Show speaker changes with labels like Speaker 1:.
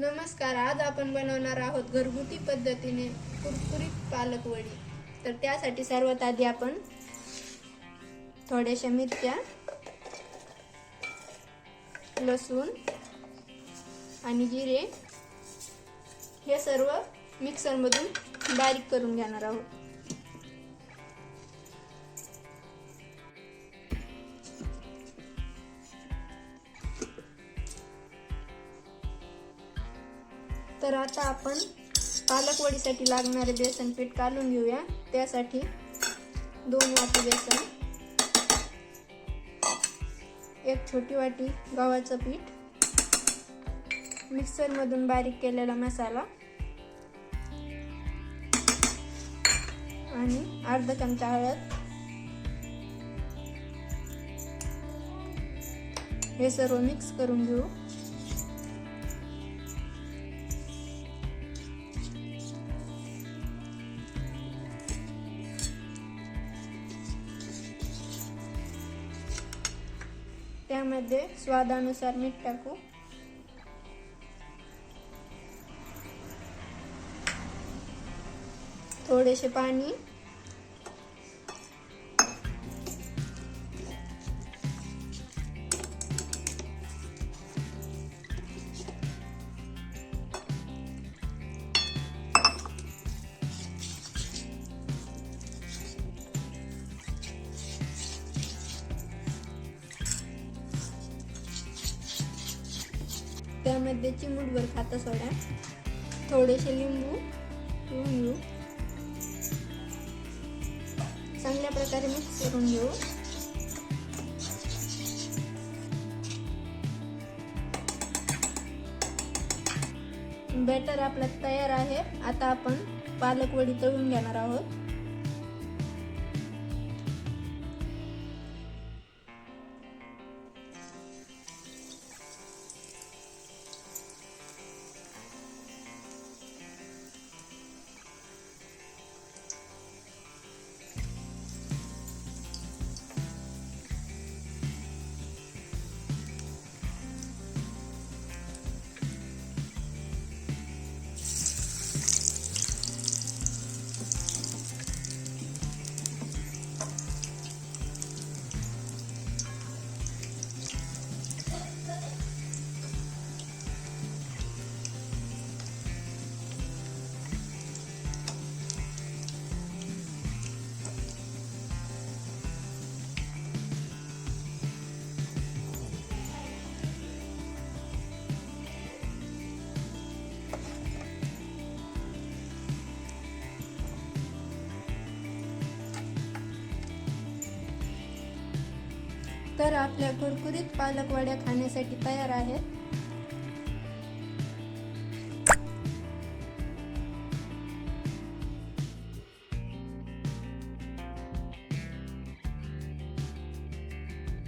Speaker 1: नमस्कार आज आपण बनवणार आहोत घरगुती पद्धतीने कुरकुरीत पालक वडी. तर त्यासाठी सर्वात आधी आपण थोड्याशा मिरच्या लसूण आणि जिरे हे सर्व मिक्सरमधून बारीक करून घेणार आहोत. तर आता आपण पालक वडीसाठी लागणारे बेसन पीठ काढून घेऊया. त्यासाठी दोन वाटी बेसन एक छोटी वाटी गव्हाचं पीठ मिक्सरमधून बारीक केलेला मसाला आणि अर्धा चमचा हळद. हे सर्व मिक्स करून घेऊ. त्यामध्ये स्वादानुसार मीठ टाकू. थोडेसे पाणी. त्यामध्ये चिमूटभर खाता सोडा. थोडेसे लिंबू लिंबू चांगल्या प्रकारे मिक्स करून घेऊ. बॅटर आपला तयार आहे. आता आपण पालक वडी तळून घेणार आहोत. तर आपल्या कुरकुरीत पालक वड्या खाण्यासाठी तयार आहेत.